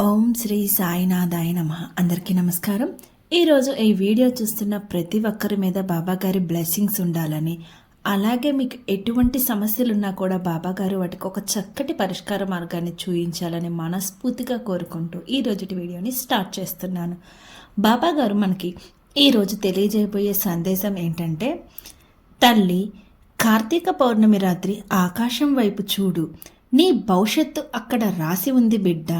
ఓం శ్రీ సాయినాథాయ నమ. అందరికీ నమస్కారం. ఈరోజు ఈ వీడియో చూస్తున్న ప్రతి ఒక్కరి మీద బాబా గారి బ్లెస్సింగ్స్ ఉండాలని అలాగే మీకు ఎటువంటి సమస్యలు ఉన్నా కూడా బాబాగారు వాటికి ఒక చక్కటి పరిష్కార మార్గాన్ని చూపించాలని మనస్ఫూర్తిగా కోరుకుంటూ ఈ రోజుటి వీడియోని స్టార్ట్ చేస్తున్నాను. బాబాగారు మనకి ఈరోజు తెలియజేయబోయే సందేశం ఏంటంటే తల్లి కార్తీక పౌర్ణమి రాత్రి ఆకాశం వైపు చూడు. నీ భవిష్యత్తు అక్కడ రాసి ఉంది బిడ్డ.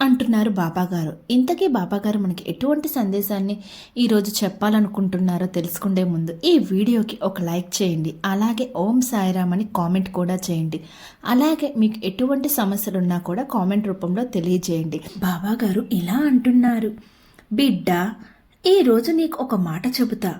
అంటున్నారు బాబాగారు. ఇంతకీ బాబాగారు మనకి ఎటువంటి సందేశాన్ని ఈరోజు చెప్పాలనుకుంటున్నారో తెలుసుకుండే ముందు ఈ వీడియోకి ఒక లైక్ చేయండి. అలాగే ఓం సాయిరామ్ అని కామెంట్ కూడా చేయండి. అలాగే మీకు ఎటువంటి సమస్యలు ఉన్నా కూడా కామెంట్ రూపంలో తెలియజేయండి. బాబాగారు ఇలా అంటున్నారు. బిడ్డ ఈరోజు నీకు ఒక మాట చెబుతా.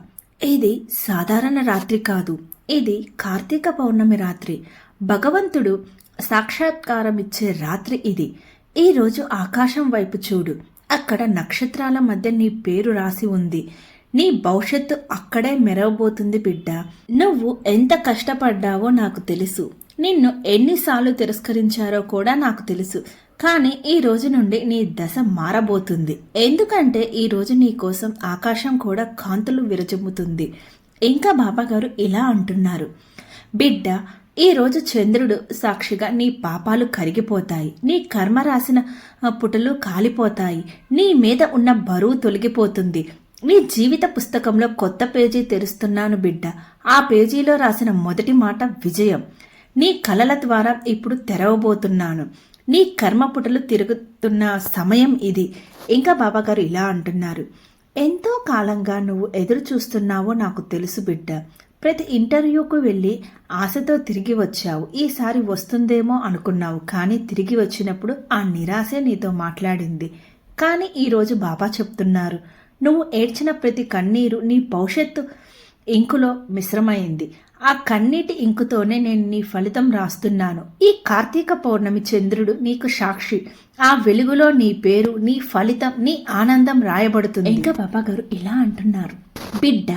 ఇది సాధారణ రాత్రి కాదు. ఇది కార్తీక పౌర్ణమి రాత్రి. భగవంతుడు సాక్షాత్కారం ఇచ్చే రాత్రి ఇది. ఈరోజు ఆకాశం వైపు చూడు. అక్కడ నక్షత్రాల మధ్య నీ పేరు రాసి ఉంది. నీ భవిష్యత్తు అక్కడే మెరవబోతుంది బిడ్డ. నువ్వు ఎంత కష్టపడ్డావో నాకు తెలుసు. నిన్ను ఎన్నిసార్లు తిరస్కరించారో కూడా నాకు తెలుసు. కానీ ఈ రోజు నుండి నీ దశ మారబోతుంది. ఎందుకంటే ఈ రోజు నీ కోసం ఆకాశం కూడా కాంతులు విరజమ్ముతుంది. ఇంకా బాబాగారు ఇలా అంటున్నారు. బిడ్డ ఈరోజు చంద్రుడు సాక్షిగా నీ పాపాలు కరిగిపోతాయి. నీ కర్మ రాసిన పుటలు కాలిపోతాయి. నీ మీద ఉన్న బరువు తొలగిపోతుంది. నీ జీవిత పుస్తకంలో కొత్త పేజీ తెరుస్తున్నాను బిడ్డ. ఆ పేజీలో రాసిన మొదటి మాట విజయం. నీ కలల ద్వారా ఇప్పుడు తెరవబోతున్నాను. నీ కర్మ పుటలు తిరుగుతున్న సమయం ఇది. ఇంకా బాబాగారు ఇలా అంటున్నారు. ఎంతో కాలంగా నువ్వు ఎదురు చూస్తున్నావో నాకు తెలుసు బిడ్డ. ప్రతి ఇంటర్వ్యూకు వెళ్ళి ఆశతో తిరిగి వచ్చావు. ఈసారి వస్తుందేమో అనుకున్నావు కానీ తిరిగి వచ్చినప్పుడు ఆ నిరాశే నీతో మాట్లాడింది. కానీ ఈరోజు బాబా చెప్తున్నారు నువ్వు ఏడ్చిన ప్రతి కన్నీరు నీ భవిష్యత్తు ఇంకులో మిశ్రమైంది. ఆ కన్నీటి ఇంకుతోనే నేను నీ ఫలితం రాస్తున్నాను. ఈ కార్తీక పౌర్ణమి చంద్రుడు నీకు సాక్షి. ఆ వెలుగులో నీ పేరు నీ ఫలితం నీ ఆనందం రాయబడుతుంది. ఇంకా బాబా గారు ఇలా అంటున్నారు. బిడ్డ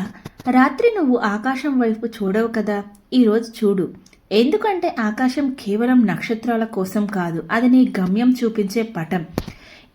రాత్రి నువ్వు ఆకాశం వైపు చూడవు కదా? ఈరోజు చూడు. ఎందుకంటే ఆకాశం కేవలం నక్షత్రాల కోసం కాదు అది నీ గమ్యం చూపించే పటం.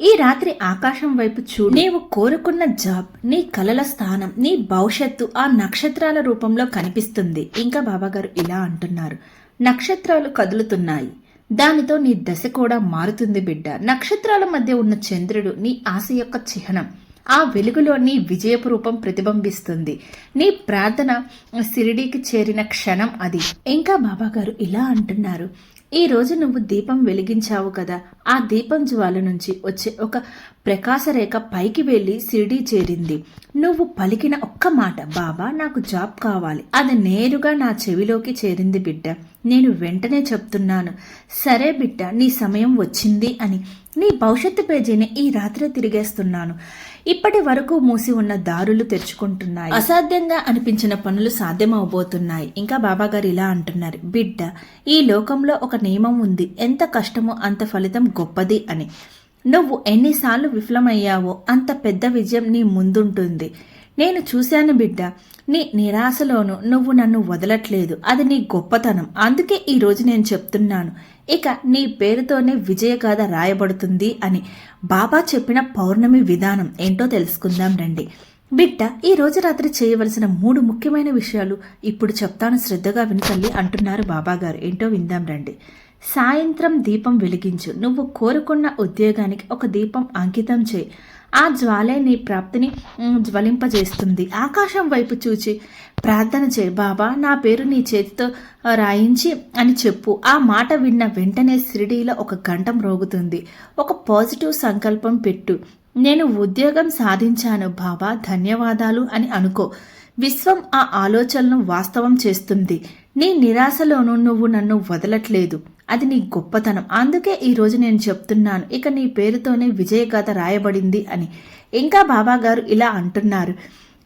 ఈ రాత్రి ఆకాశం వైపు చూడు. నీవు కోరుకున్న జాబ్ నీ కలల స్థానం నీ భవిష్యత్తు ఆ నక్షత్రాల రూపంలో కనిపిస్తుంది. ఇంకా బాబాగారు ఇలా అంటున్నారు. నక్షత్రాలు కదులుతున్నాయి. దానితో నీ దశ కూడా మారుతుంది బిడ్డ. నక్షత్రాల మధ్య ఉన్న చంద్రుడు నీ ఆశ యొక్క చిహ్నం. ఆ వెలుగులో నీ విజయపు రూపం ప్రతిబింబిస్తుంది. నీ ప్రార్థన సిరిడీకి చేరిన క్షణం అది. ఇంకా బాబాగారు ఇలా అంటున్నారు. ఈ రోజు నువ్వు దీపం వెలిగించావు కదా. ఆ దీపం జ్వాల నుంచి వచ్చే ఒక ప్రకాశరేఖ పైకి వెళ్ళి సిరిడీ చేరింది. నువ్వు పలికిన ఒక్క మాట బాబా నాకు జాబ్ కావాలి. అది నేరుగా నా చెవిలోకి చేరింది బిడ్డ. నేను వెంటనే చెప్తున్నాను. సరే బిడ్డ నీ సమయం వచ్చింది అని. నీ భవిష్యత్తు పేజీని ఈ రాత్రి తిరిగేస్తున్నాను. ఇప్పటి వరకు మూసి ఉన్న దారులు తెరుచుకుంటున్నాయి. అసాధ్యంగా అనిపించిన పనులు సాధ్యమవబోతున్నాయి. ఇంకా బాబాగారు ఇలా అంటున్నారు. బిడ్డ ఈ లోకంలో ఒక నియమం ఉంది. ఎంత కష్టమో అంత ఫలితం గొప్పది అని. నువ్వు ఎన్నిసార్లు విఫలమయ్యావో అంత పెద్ద విజయం నీ ముందుంటుంది. నేను చూశాను బిడ్డ. నీ నిరాశలోను నువ్వు నన్ను వదలట్లేదు. అది నీ గొప్పతనం. అందుకే ఈరోజు నేను చెప్తున్నాను. ఇక నీ పేరుతోనే విజయగాథ రాయబడుతుంది అని బాబా చెప్పిన పౌర్ణమి విధానం ఏంటో తెలుసుకుందాం రండి. బిడ్డ ఈ రోజు రాత్రి చేయవలసిన మూడు ముఖ్యమైన విషయాలు ఇప్పుడు చెప్తాను శ్రద్ధగా వినతల్లి అంటున్నారు బాబాగారు ఏంటో విందాం రండి. సాయంత్రం దీపం వెలిగించు. నువ్వు కోరుకున్న ఉద్యోగానికి ఒక దీపం అంకితం చేయి. ఆ జ్వాలే నీ ప్రాప్తిని జ్వలింపజేస్తుంది. ఆకాశం వైపు చూచి ప్రార్థన చే బాబా నా పేరు నీ చేతితో రాయించి అని చెప్పు. ఆ మాట విన్న వెంటనే షిరిడీలో ఒక గంట రోగుతుంది. ఒక పాజిటివ్ సంకల్పం పెట్టు. నేను ఉద్యోగం సాధించాను బాబా ధన్యవాదాలు అని అనుకో. విశ్వం ఆ ఆలోచనను వాస్తవం చేస్తుంది. నీ నిరాశలోనూ నువ్వు నన్ను వదలట్లేదు. అది నీ గొప్పతనం. అందుకే ఈరోజు నేను చెప్తున్నాను. ఇక నీ పేరుతోనే విజయగాథ రాయబడింది అని. ఇంకా బాబా గారు ఇలా అంటున్నారు.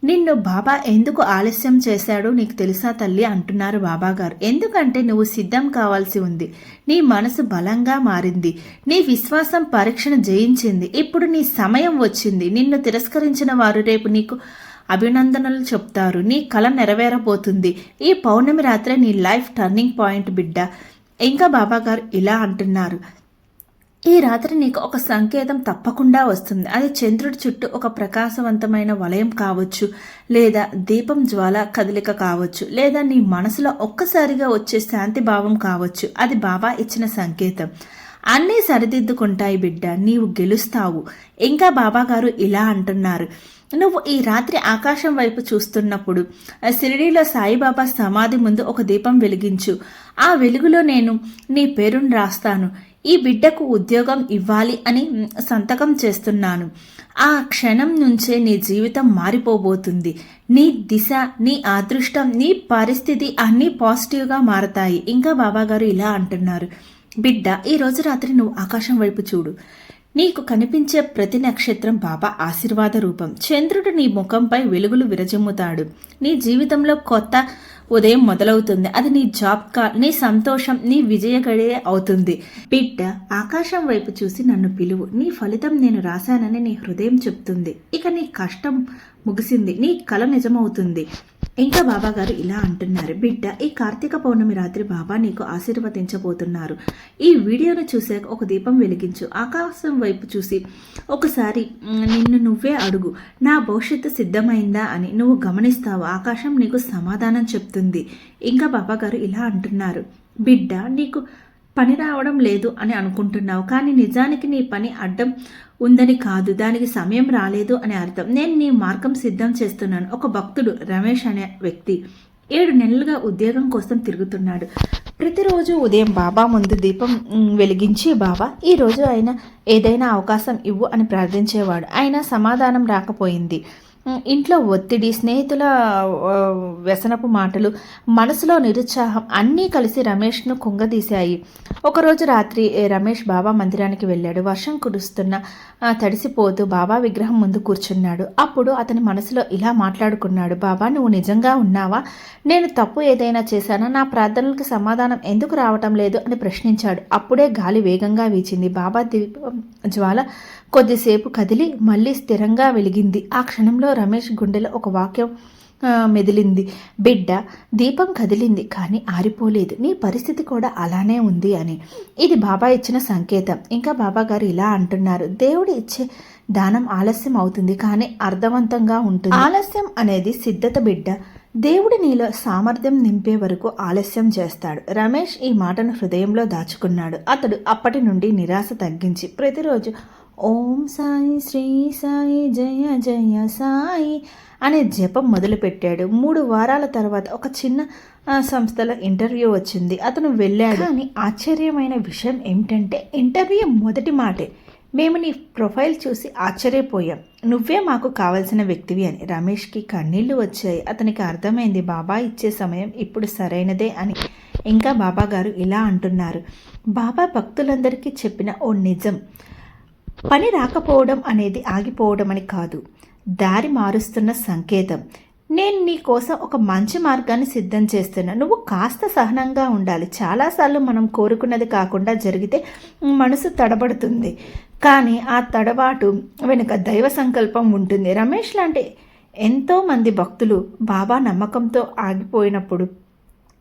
నిన్ను బాబా ఎందుకు ఆలస్యం చేశాడో నీకు తెలుసా తల్లి అంటున్నారు బాబాగారు. ఎందుకంటే నువ్వు సిద్ధం కావాల్సి ఉంది. నీ మనసు బలంగా మారింది. నీ విశ్వాసం పరీక్షను జయించింది. ఇప్పుడు నీ సమయం వచ్చింది. నిన్ను తిరస్కరించిన వారు రేపు నీకు అభినందనలు చెప్తారు. నీ కళ నెరవేరబోతుంది. ఈ పౌర్ణమి రాత్రే నీ లైఫ్ టర్నింగ్ పాయింట్ బిడ్డ. ఇంకా బాబాగారు ఇలా అంటున్నారు. ఈ రాత్రి నీకు ఒక సంకేతం తప్పకుండా వస్తుంది. అది చంద్రుడి చుట్టూ ఒక ప్రకాశవంతమైన వలయం కావచ్చు లేదా దీపం జ్వాల కదలిక కావచ్చు లేదా నీ మనసులో ఒక్కసారిగా వచ్చే శాంతి భావం కావచ్చు. అది బాబా ఇచ్చిన సంకేతం. అన్నీ సరిదిద్దుకుంటాయి బిడ్డ నీవు గెలుస్తావు. ఇంకా బాబాగారు ఇలా అంటున్నారు. నువ్వు ఈ రాత్రి ఆకాశం వైపు చూస్తున్నప్పుడు షిరిడీలో సాయిబాబా సమాధి ముందు ఒక దీపం వెలిగించు. ఆ వెలుగులో నేను నీ పేరును రాస్తాను. ఈ బిడ్డకు ఉద్యోగం ఇవ్వాలి అని సంతకం చేస్తున్నాను. ఆ క్షణం నుంచే నీ జీవితం మారిపోబోతుంది. నీ దిశ నీ అదృష్టం నీ పరిస్థితి అన్నీ పాజిటివ్గా మారతాయి. ఇంకా బాబాగారు ఇలా అంటున్నారు. బిడ్డ ఈ రోజు రాత్రి నువ్వు ఆకాశం వైపు చూడు. నీకు కనిపించే ప్రతి నక్షత్రం బాబా ఆశీర్వాద రూపం. చంద్రుడు నీ ముఖంపై వెలుగులు విరజిమ్ముతాడు. నీ జీవితంలో కొత్త ఉదయం మొదలవుతుంది. అది నీ జాబ్ కాల్ నీ సంతోషం నీ విజయ గడియ అవుతుంది. బిడ్డ ఆకాశం వైపు చూసి నన్ను పిలువు. నీ ఫలితం నేను రాశానని నీ హృదయం చెప్తుంది. ఇక నీ కష్టం ముగిసింది. నీ కల నిజమవుతుంది. ఇంకా బాబాగారు ఇలా అంటున్నారు. బిడ్డ ఈ కార్తీక పౌర్ణమి రాత్రి బాబా నీకు ఆశీర్వదించబోతున్నారు. ఈ వీడియోను చూశాక ఒక దీపం వెలిగించు. ఆకాశం వైపు చూసి ఒకసారి నిన్ను నువ్వే అడుగు. నా భవిష్యత్తు సిద్ధమైందా అని నువ్వు గమనిస్తావు. ఆకాశం నీకు సమాధానం చెప్తుంది. ఇంకా బాబాగారు ఇలా అంటున్నారు. బిడ్డ నీకు పని రావడం లేదు అని అనుకుంటున్నావు. కానీ నిజానికి నీ పని అడ్డం ఉందని కాదు. దానికి సమయం రాలేదు అని అర్థం. నేను నీ మార్గం సిద్ధం చేస్తున్నాను. ఒక భక్తుడు రమేష్ అనే వ్యక్తి ఏడు నెలలుగా ఉద్యోగం కోసం తిరుగుతున్నాడు. ప్రతిరోజు ఉదయం బాబా ముందు దీపం వెలిగించి బాబా. ఈ రోజు ఆయన ఏదైనా అవకాశం ఇవ్వు అని ప్రార్థించేవాడు. ఆయన సమాధానం రాకపోయింది. ఇంట్లో ఒత్తిడి స్నేహితుల వ్యసనపు మాటలు మనసులో నిరుత్సాహం అన్నీ కలిసి రమేష్ను కుంగదీశాయి. ఒకరోజు రాత్రి రమేష్ బాబా మందిరానికి వెళ్ళాడు. వర్షం కురుస్తున్న తడిసిపోతూ బాబా విగ్రహం ముందు కూర్చున్నాడు. అప్పుడు అతని మనసులో ఇలా మాట్లాడుకున్నాడు. బాబా నువ్వు నిజంగా ఉన్నావా? నేను తప్పు ఏదైనా చేశానా? నా ప్రార్థనలకు సమాధానం ఎందుకు రావటం లేదు? అని ప్రశ్నించాడు. అప్పుడే గాలి వేగంగా వీచింది. బాబా దీపం జ్వాల కొద్దిసేపు కదిలి మళ్ళీ స్థిరంగా వెలిగింది. ఆ క్షణంలో రమేష్ గుండెలో ఒక వాక్యం మెదిలింది. బిడ్డ దీపం కదిలింది కానీ ఆరిపోలేదు. నీ పరిస్థితి కూడా అలానే ఉంది అని. ఇది బాబా ఇచ్చిన సంకేతం. ఇంకా బాబా గారు ఇలా అంటున్నారు. దేవుడు ఇచ్చే దానం ఆలస్యం అవుతుంది కానీ అర్థవంతంగా ఉంటుంది. ఆలస్యం అనేది సిద్ధత బిడ్డ. దేవుడు నీలో సామర్థ్యం నింపే వరకు ఆలస్యం చేస్తాడు. రమేష్ ఈ మాటను హృదయంలో దాచుకున్నాడు. అతడు అప్పటి నుండి నిరాశ తగ్గించి ప్రతిరోజు ఓం సాయి శ్రీ సాయి జయ జయ సాయి అనే జపం మొదలుపెట్టాడు. మూడు వారాల తర్వాత ఒక చిన్న సంస్థలో ఇంటర్వ్యూ వచ్చింది. అతను వెళ్ళాడు. కానీ ఆశ్చర్యమైన విషయం ఏమిటంటే ఇంటర్వ్యూ మొదటి మాటే. మేము నీ ప్రొఫైల్ చూసి ఆశ్చర్యపోయాం. నువ్వే మాకు కావలసిన వ్యక్తివి అని. రమేష్కి కన్నీళ్ళు వచ్చాయి. అతనికి అర్థమైంది బాబా ఇచ్చే సమయం ఇప్పుడు సరైనదే అని. ఇంకా బాబా గారు ఇలా అంటున్నారు బాబా భక్తులందరికీ చెప్పిన ఓ నిజం. పని రాకపోవడం అనేది ఆగిపోవడం అని కాదు. దారి మారుస్తున్న సంకేతం. నేను నీ కోసం ఒక మంచి మార్గాన్ని సిద్ధం చేస్తున్నా. నువ్వు కాస్త సహనంగా ఉండాలి. చాలాసార్లు మనం కోరుకున్నది కాకుండా జరిగితే మనసు తడబడుతుంది. కానీ ఆ తడబాటు వెనుక దైవ సంకల్పం ఉంటుంది. రమేష్ లాంటి ఎంతోమంది భక్తులు బాబా నమ్మకంతో ఆగిపోయినప్పుడు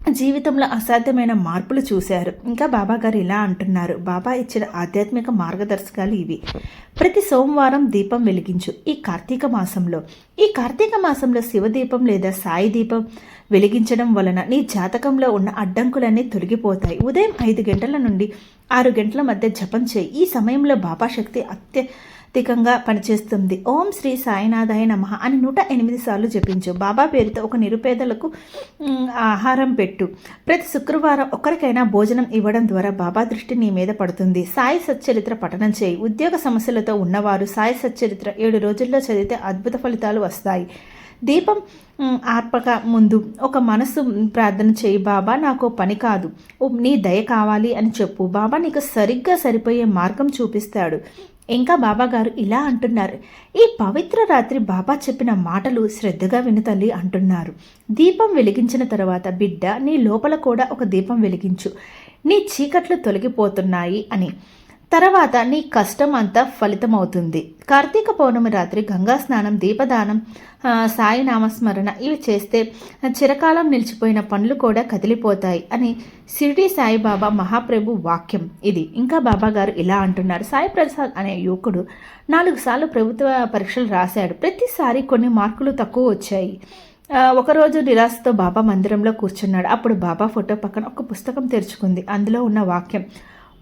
జీవితంలో అసాధ్యమైన మార్పులు చూశారు. ఇంకా బాబా గారు ఇలా అంటున్నారు. బాబా ఇచ్చిన ఆధ్యాత్మిక మార్గదర్శకాలు ఇవి. ప్రతి సోమవారం దీపం వెలిగించు. ఈ కార్తీక మాసంలో. ఈ కార్తీక మాసంలో శివదీపం లేదా సాయి దీపం వెలిగించడం వలన నీ జాతకంలో ఉన్న అడ్డంకులన్నీ తొలగిపోతాయి. ఉదయం ఐదు గంటల నుండి ఆరు గంటల మధ్య జపం చేయి. ఈ సమయంలో బాబా శక్తి అత్య అత్యధికంగా పనిచేస్తుంది. ఓం శ్రీ సాయినాథాయ నమ అని నూట ఎనిమిది సార్లు జపించు. బాబా పేరుతో ఒక నిరుపేదలకు ఆహారం పెట్టు. ప్రతి శుక్రవారం ఒకరికైనా భోజనం ఇవ్వడం ద్వారా బాబా దృష్టి నీ మీద పడుతుంది. సాయి సచ్చరిత్ర పఠనం చేయి. ఉద్యోగ సమస్యలతో ఉన్నవారు సాయి సచ్చరిత్ర ఏడు రోజుల్లో చదివితే అద్భుత ఫలితాలు వస్తాయి. దీపం ఆర్పక ముందు ఒక మనసు ప్రార్థన చేయి. బాబా నాకు పని కాదు. ఓ నీ దయ కావాలి అని చెప్పు. బాబా నీకు సరిగ్గా సరిపోయే మార్గం చూపిస్తాడు. ఇంకా బాబాగారు ఇలా అంటున్నారు. ఈ పవిత్ర రాత్రి బాబా చెప్పిన మాటలు శ్రద్ధగా విను తల్లి అంటున్నారు. దీపం వెలిగించిన తర్వాత బిడ్డ నీ లోపల కూడా ఒక దీపం వెలిగించు. నీ చీకట్లు తొలగిపోతున్నాయి అని. తర్వాత నీ కష్టం అంతా ఫలితమవుతుంది. కార్తీక పౌర్ణమి రాత్రి గంగా స్నానం దీపదానం సాయి నామస్మరణ ఇవి చేస్తే చిరకాలం నిలిచిపోయిన పనులు కూడా కదిలిపోతాయి అని షిరిడి సాయిబాబా మహాప్రభు వాక్యం ఇది. ఇంకా బాబా గారు ఇలా అంటున్నారు. సాయి ప్రసాద్ అనే యువకుడు నాలుగు సార్లు ప్రభుత్వ పరీక్షలు రాశాడు. ప్రతిసారి కొన్ని మార్కులు తక్కువ వచ్చాయి. ఒకరోజు నిరాశతో బాబా మందిరంలో కూర్చున్నాడు. అప్పుడు బాబా ఫోటో పక్కన ఒక పుస్తకం తెరుచుకుంది. అందులో ఉన్న వాక్యం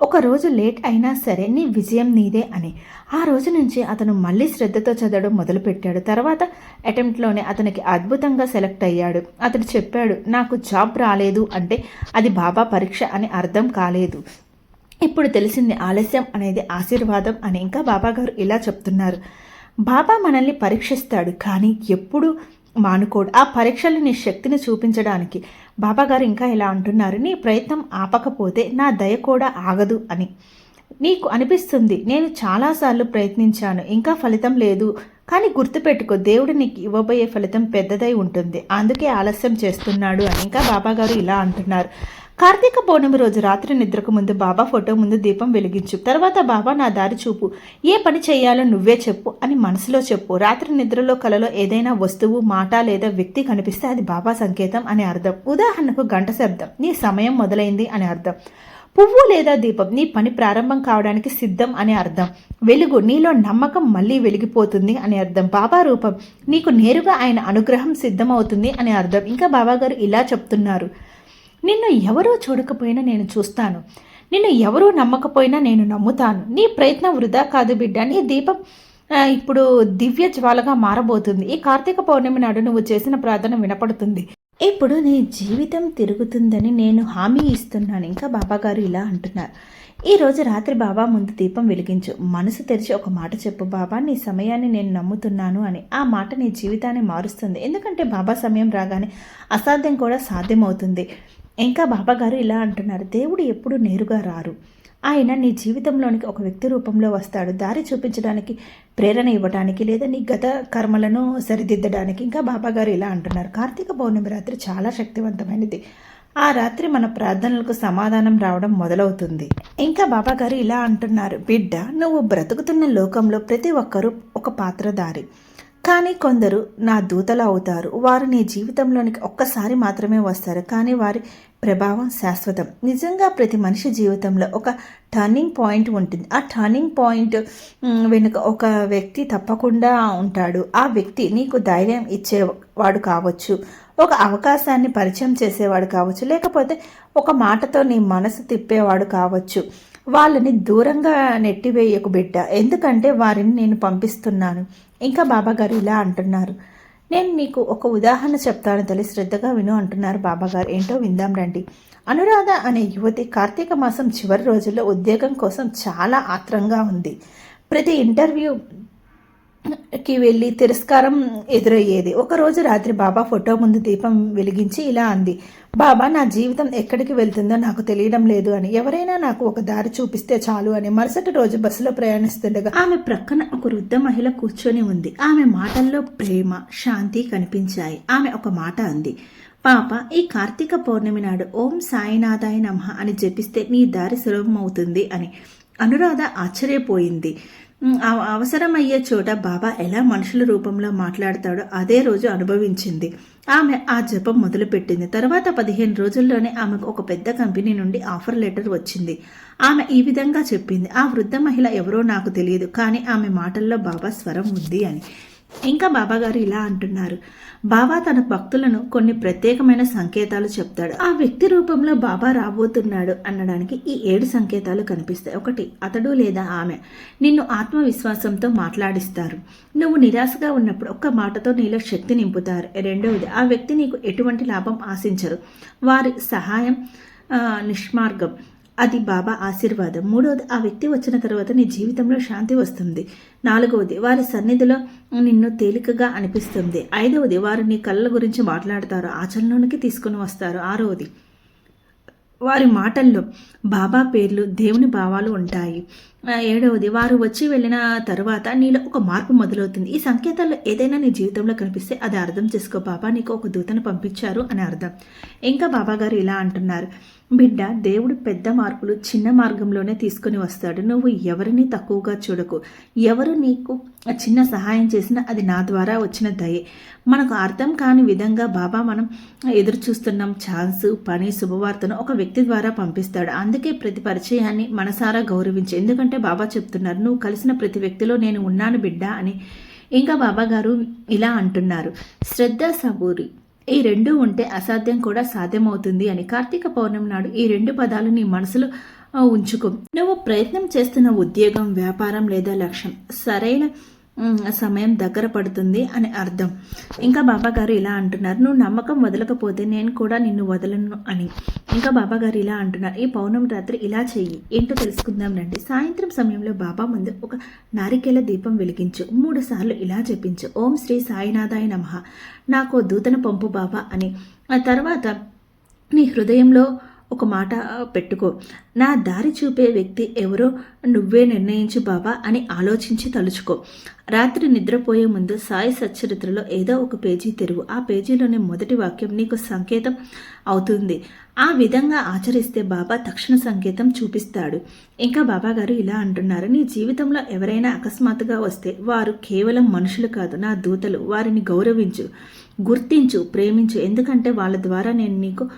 ఒక రోజు లేట్ అయినా సరే నీ విజయం నీదే అని. ఆ రోజు నుంచి అతను మళ్ళీ శ్రద్ధతో చదవడం మొదలుపెట్టాడు. తర్వాత అటెంప్ట్లోనే అతనికి అద్భుతంగా సెలెక్ట్ అయ్యాడు. అతడు చెప్పాడు నాకు జాబ్ రాలేదు అంటే అది బాబా పరీక్ష అని అర్థం కాలేదు. ఇప్పుడు తెలిసింది ఆలస్యం అనేది ఆశీర్వాదం అని. ఇంకా బాబా గారు ఇలా చెప్తున్నారు. బాబా మనల్ని పరీక్షిస్తాడు కానీ ఎప్పుడు మానుకోడు. ఆ పరీక్షలు నీ శక్తిని చూపించడానికి బాబాగారు ఇంకా ఇలా అంటున్నారు నీ ప్రయత్నం ఆపకపోతే నా దయ కూడా ఆగదు అని. నీకు అనిపిస్తుంది నేను చాలాసార్లు ప్రయత్నించాను ఇంకా ఫలితం లేదు కానీ గుర్తుపెట్టుకో దేవుడు నీకు ఇవ్వబోయే ఫలితం పెద్దదై ఉంటుంది అందుకే ఆలస్యం చేస్తున్నాడు అని ఇంకా బాబాగారు ఇలా అంటున్నారు. కార్తీక పౌర్ణమి రోజు రాత్రి నిద్రకు ముందు బాబా ఫోటో ముందు దీపం వెలిగించు. తర్వాత బాబా నా దారి చూపు. ఏ పని చేయాలో నువ్వే చెప్పు అని మనసులో చెప్పు. రాత్రి నిద్రలో కలలో ఏదైనా వస్తువు మాట లేదా వ్యక్తి కనిపిస్తే అది బాబా సంకేతం అని అర్థం. ఉదాహరణకు గంట శబ్దం. నీ సమయం మొదలైంది అని అర్థం. పువ్వు లేదా దీపం. నీ పని ప్రారంభం కావడానికి సిద్ధం అని అర్థం. వెలుగు. నీలో నమ్మకం మళ్ళీ వెలిగిపోతుంది అని అర్థం. బాబా రూపం. నీకు నేరుగా ఆయన అనుగ్రహం సిద్ధమవుతుంది అని అర్థం. ఇంకా బాబాగారు ఇలా చెప్తున్నారు. నిన్ను ఎవరో చూడకపోయినా నేను చూస్తాను. నిన్ను ఎవరూ నమ్మకపోయినా నేను నమ్ముతాను. నీ ప్రయత్నం వృధా కాదు బిడ్డ. నీ దీపం ఇప్పుడు దివ్య జ్వాలగా మారబోతుంది. ఈ కార్తీక పౌర్ణమి నాడు నువ్వు చేసిన ప్రార్థన వినపడుతుంది. ఇప్పుడు నీ జీవితం తిరుగుతుందని నేను హామీ ఇస్తున్నాను. ఇంకా బాబాగారు ఇలా అంటున్నారు. ఈరోజు రాత్రి బాబా ముందు దీపం వెలిగించు. మనసు తెరిచి ఒక మాట చెప్పు. బాబా నీ సమయాన్ని నేను నమ్ముతున్నాను అని. ఆ మాట నీ జీవితాన్ని మారుస్తుంది. ఎందుకంటే బాబా సమయం రాగానే అసాధ్యం కూడా సాధ్యమవుతుంది. ఇంకా బాబాగారు ఇలా అంటున్నారు దేవుడు ఎప్పుడు నేరుగా రారు. ఆయన నీ జీవితంలోనికి ఒక వ్యక్తి రూపంలో వస్తాడు. దారి చూపించడానికి ప్రేరణ ఇవ్వడానికి లేదా నీ గత కర్మలను సరిదిద్దడానికి. ఇంకా బాబాగారు ఇలా అంటున్నారు కార్తీక పౌర్ణమి రాత్రి చాలా శక్తివంతమైనది. ఆ రాత్రి మన ప్రార్థనలకు సమాధానం రావడం మొదలవుతుంది. ఇంకా బాబాగారు ఇలా అంటున్నారు బిడ్డ నువ్వు బ్రతుకుతున్న లోకంలో ప్రతి ఒక్కరూ ఒక పాత్రధారి. కానీ కొందరు నా దూతలు అవుతారు. వారు నీ జీవితంలోనికి ఒక్కసారి మాత్రమే వస్తారు. కానీ వారి ప్రభావం శాశ్వతం. నిజంగా ప్రతి మనిషి జీవితంలో ఒక టర్నింగ్ పాయింట్ ఉంటుంది. ఆ టర్నింగ్ పాయింట్ వెనుక ఒక వ్యక్తి తప్పకుండా ఉంటాడు. ఆ వ్యక్తి నీకు ధైర్యం ఇచ్చేవాడు కావచ్చు. ఒక అవకాశాన్ని పరిచయం చేసేవాడు కావచ్చు. లేకపోతే ఒక మాటతో నీ మనసు తిప్పేవాడు కావచ్చు. వాళ్ళని దూరంగా నెట్టివేయకు బిడ్డ. ఎందుకంటే వారిని నేను పంపిస్తున్నాను. ఇంకా బాబాగారు ఇలా అంటున్నారు. నేను నీకు ఒక ఉదాహరణ చెప్తాను తల్లి. శ్రద్ధగా విను అంటున్నారు బాబాగారు. ఏంటో విందాం రండి. అనురాధ అనే యువతి కార్తీక మాసం చివరి రోజుల్లో ఉద్యోగం కోసం చాలా ఆత్రంగా ఉంది. ప్రతి ఇంటర్వ్యూ కి వెళ్ళి తిరస్కారం ఎదురయ్యేది. ఒకరోజు రాత్రి బాబా ఫోటో ముందు దీపం వెలిగించి ఇలా అంది బాబా నా జీవితం ఎక్కడికి వెళ్తుందో నాకు తెలియడం లేదు అని. ఎవరైనా నాకు ఒక దారి చూపిస్తే చాలు అని మరుసటి రోజు బస్సులో ప్రయాణిస్తుండగా ఆమె ప్రక్కన ఒక వృద్ధ మహిళ కూర్చొని ఉంది. ఆమె మాటల్లో ప్రేమ శాంతి కనిపించాయి. ఆమె ఒక మాట అంది పాప ఈ కార్తీక పౌర్ణమి నాడు ఓం సాయినాథాయ నమః అని జపిస్తే నీ దారి సులభమవుతుంది అని. అనురాధ ఆశ్చర్యపోయింది. అవసరమయ్యే చోట బాబా ఎలా మనుషుల రూపంలో మాట్లాడతాడో అదే రోజు అనుభవించింది. ఆమె ఆ జపం మొదలుపెట్టింది. తర్వాత పదిహేను రోజుల్లోనే ఆమెకు ఒక పెద్ద కంపెనీ నుండి ఆఫర్ లెటర్ వచ్చింది. ఆమె ఈ విధంగా చెప్పింది ఆ వృద్ధ మహిళ ఎవరో నాకు తెలియదు కానీ ఆమె మాటల్లో బాబా స్వరం ఉంది అని. ఇంకా బాబా గారు ఇలా అంటున్నారు. బాబా తన భక్తులను కొన్ని ప్రత్యేకమైన సంకేతాలు చెప్తాడు. ఆ వ్యక్తి రూపంలో బాబా రాబోతున్నాడు అనడానికి ఈ ఏడు సంకేతాలు కనిపిస్తాయి. ఒకటి అతడు లేదా ఆమె నిన్ను ఆత్మవిశ్వాసంతో మాట్లాడిస్తారు. నువ్వు నిరాశగా ఉన్నప్పుడు ఒక్క మాటతో నీలో శక్తి నింపుతారు. రెండవది ఆ వ్యక్తి నీకు ఎటువంటి లాభం ఆశించరు. వారి సహాయం నిష్మార్గం. అది బాబా ఆశీర్వాదం. మూడవది ఆ వ్యక్తి వచ్చిన తర్వాత నీ జీవితంలో శాంతి వస్తుంది. నాలుగవది వారి సన్నిధిలో నిన్ను తేలికగా అనిపిస్తుంది. ఐదవది వారు నీ కళ్ళ గురించి మాట్లాడతారు ఆచరణలోనికి తీసుకుని వస్తారు. ఆరవది వారి మాటల్లో బాబా పేర్లు దేవుని భావాలు ఉంటాయి. ఏడవది వారు వచ్చి వెళ్ళిన తర్వాత నీలో ఒక మార్పు మొదలవుతుంది. ఈ సంకేతాల్లో ఏదైనా నీ జీవితంలో కనిపిస్తే అది అర్థం చేసుకో. బాబా నీకు ఒక దూతను పంపించారు అని అర్థం. ఇంకా బాబా గారు ఇలా అంటున్నారు. బిడ్డ దేవుడు పెద్ద మార్పులు చిన్న మార్గంలోనే తీసుకొని వస్తాడు. నువ్వు ఎవరిని తక్కువగా చూడకు. ఎవరు నీకు చిన్న సహాయం చేసినా అది నా ద్వారా వచ్చిన దయే. మనకు అర్థం కాని విధంగా బాబా మనం ఎదురు చూస్తున్నాం. ఛాన్స్ పని శుభవార్తను ఒక వ్యక్తి ద్వారా పంపిస్తాడు. అందుకే ప్రతి పరిచయాన్ని మనసారా గౌరవించు. ఎందుకంటే బాబా చెప్తున్నారు నువ్వు కలిసిన ప్రతి వ్యక్తిలో నేను ఉన్నాను బిడ్డ అని. ఇంకా బాబా గారు ఇలా అంటున్నారు. శ్రద్ధ సబూరి. ఈ రెండు ఉంటే అసాధ్యం కూడా సాధ్యమవుతుంది అని కార్తీక పౌర్ణమి నాడు ఈ రెండు పదాలు నీ మనసులో ఉంచుకో. నువ్వు ప్రయత్నం చేస్తున్న ఉద్యోగం వ్యాపారం లేదా లక్ష్యం సరైన సమయం దగ్గర పడుతుంది అని అర్థం. ఇంకా బాబాగారు ఇలా అంటున్నారు నువ్వు నమ్మకం వదలకపోతే నేను కూడా నిన్ను వదలను అని. ఇంకా బాబాగారు ఇలా అంటున్నారు ఈ పౌర్ణమి రాత్రి ఇలా చెయ్యి ఏంటో తెలుసుకుందాం రండి. సాయంత్రం సమయంలో బాబా ముందు ఒక నారికేల దీపం వెలిగించు మూడు సార్లు ఇలా జపించు ఓం శ్రీ సాయినాథాయ నమః నాకు దూతను పంపు బాబా అని. ఆ తర్వాత నీ హృదయంలో ఒక మాట పెట్టుకో. నా దారి చూపే వ్యక్తి ఎవరో నువ్వే నిర్ణయించు బాబా అని ఆలోచించి తలుచుకో. రాత్రి నిద్రపోయే ముందు సాయి సచ్చరిత్రలో ఏదో ఒక పేజీ తెరువు. ఆ పేజీలోని మొదటి వాక్యం నీకు సంకేతం అవుతుంది. ఆ విధంగా ఆచరిస్తే బాబా తక్షణ సంకేతం చూపిస్తాడు. ఇంకా బాబా గారు ఇలా అంటున్నారు. నీ జీవితంలో ఎవరైనా అకస్మాత్తుగా వస్తే వారు కేవలం మనుషులు కాదు నా దూతలు. వారిని గౌరవించు గుర్తించు ప్రేమించు. ఎందుకంటే వాళ్ళ ద్వారా నేను నీకు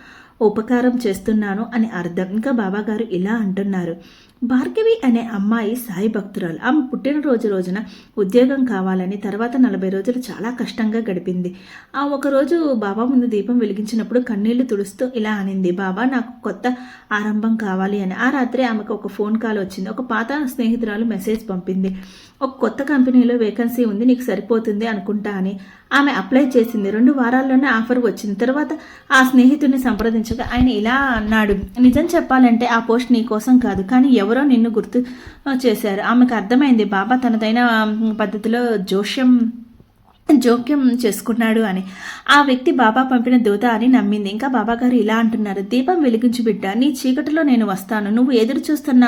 ఉపకారం చేస్తున్నాను అని అర్థం ఇంకా బాబా గారు ఇలా అంటున్నారు. భార్గవి అనే అమ్మాయి సాయి భక్తురాలు. ఆమె పుట్టినరోజు రోజున ఉద్యోగం కావాలని తర్వాత నలభై రోజులు చాలా కష్టంగా గడిపింది. ఆ ఒకరోజు బాబా ముందు దీపం వెలిగించినప్పుడు కన్నీళ్ళు తుడుస్తూ ఇలా అనింది. బాబా నాకు కొత్త ఆరంభం కావాలి అని. ఆ రాత్రి ఆమెకు ఒక ఫోన్ కాల్ వచ్చింది. ఒక పాత స్నేహితురాలు మెసేజ్ పంపింది. ఒక కొత్త కంపెనీలో వేకెన్సీ ఉంది నీకు సరిపోతుంది అనుకుంటా అని ఆమె అప్లై చేసింది. రెండు వారాల్లోనే ఆఫర్ వచ్చింది. తర్వాత ఆ స్నేహితుడిని సంప్రదించగా ఆయన ఇలా అన్నాడు నిజం చెప్పాలంటే ఆ పోస్ట్ నీ కోసం కాదు కానీ ఎవరో నిన్ను గుర్తు చేశారు. ఆమెకు అర్థమైంది బాబా తనదైన పద్ధతిలో జోష్యం జోక్యం చేసుకున్నాడు అని. ఆ వ్యక్తి బాబా పంపిన దూత అని నమ్మింది. ఇంకా బాబా గారు ఇలా అంటున్నారు దీపం వెలిగించి బిడ్డ నీ చీకటిలో నేను వస్తాను. నువ్వు ఎదురు చూస్తున్న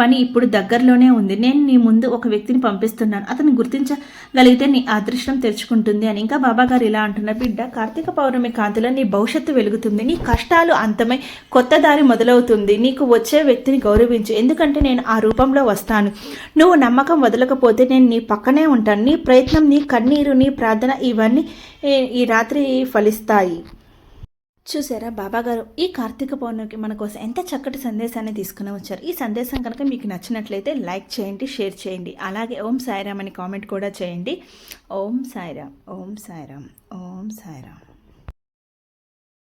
పని ఇప్పుడు దగ్గరలోనే ఉంది. నేను నీ ముందు ఒక వ్యక్తిని పంపిస్తున్నాను. అతను గుర్తించగలిగితే నీ అదృష్టం తెరుచుకుంటుంది అని. ఇంకా బాబా గారు ఇలా అంటున్నారు. బిడ్డ కార్తీక పౌర్ణమి కాంతిలో నీ భవిష్యత్తు వెలుగుతుంది. నీ కష్టాలు అంతమై కొత్త దారి మొదలవుతుంది. నీకు వచ్చే వ్యక్తిని గౌరవించు. ఎందుకంటే నేను ఆ రూపంలో వస్తాను. నువ్వు నమ్మకం వదలకపోతే నేను నీ పక్కనే ఉంటాను. నీ ప్రయత్నం నీ కన్నీరు నీ ప్రార్థన ఇవన్నీ ఈ రాత్రి ఫలిస్తాయి. చూసారా? బాబా గారు ఈ కార్తీక పౌర్ణమికి మన కోసం ఎంత చక్కటి సందేశాన్ని తీసుకుని వచ్చారు. ఈ సందేశం కనుక మీకు నచ్చినట్లయితే లైక్ చేయండి షేర్ చేయండి. అలాగే ఓం సాయిరామ్ అని కామెంట్ కూడా చేయండి. ఓం సాయిరామ్ ఓం సాయిరామ్ ఓం సాయిరామ్.